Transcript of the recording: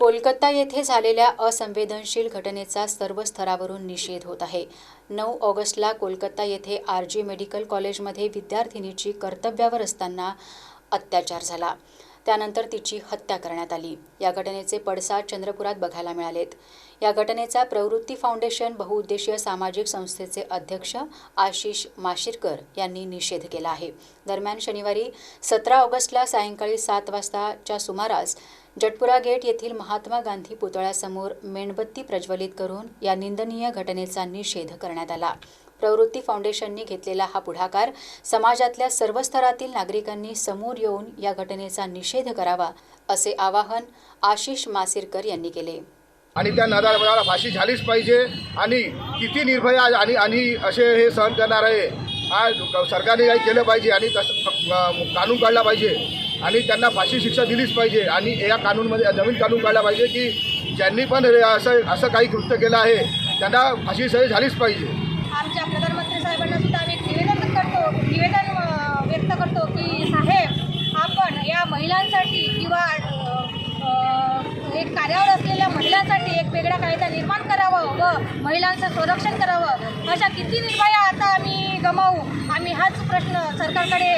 कोलकाता येथे झालेल्या असंवेदनशील घटनेचा सर्व स्तरावरून निषेध होत आहे. नऊ ऑगस्टला कोलकाता येथे आर जी मेडिकल कॉलेजमध्ये विद्यार्थिनीची कर्तव्यावर असताना अत्याचार झाला. त्यानंतर तिची हत्या करण्यात आली. या घटनेचे पडसाद चंद्रपुरात बघायला मिळालेत. या घटनेचा प्रवृत्ती फाउंडेशन बहुउद्देशीय सामाजिक संस्थेचे अध्यक्ष आशिष माशिरकर यांनी निषेध केला आहे. दरम्यान शनिवारी सतरा ऑगस्टला सायंकाळी सात वाजताच्या सुमारास जटपुरा गेट येथील महात्मा गांधी पुतळ्यासमोर मेणबत्ती प्रज्वलित करून या निंदनीय घटनेचा निषेध करण्यात आला. प्रवृत्ती फाउंडेशननी घेतलेला हा पुढाकार समाजातल्या सर्व स्तरातील नागरिकांनी समोर येऊन या घटनेचा निषेध करावा असे आवाहन आशिष मासिरकर यांनी केले. आणि त्या नराला फाशी झालीच पाहिजे आणि किती निर्भया आणि आणि असे हे सहन करणार आहे. हा सरकारने काही केलं पाहिजे आणि तसं कानून काढला पाहिजे आणि त्यांना फाशी शिक्षा दिलीच पाहिजे आणि या कानूनमध्ये नवीन कानून काढला पाहिजे की ज्यांनी पण असं असं काही कृत्य केलं आहे त्यांना फाशी सही झालीच पाहिजे. आमच्या प्रधानमंत्री साहेबांना सुद्धा आम्ही निवेदन करतो निवेदन व्यक्त करतो की साहेब आपण या महिलांसाठी किंवा एक कार्यावर असलेल्या महिलांसाठी एक वेगळा कायदा निर्माण करावं व महिलांचं संरक्षण करावं अशा किती निर्भया आता आम्ही गमावू? आम्ही हाच प्रश्न सरकारकडे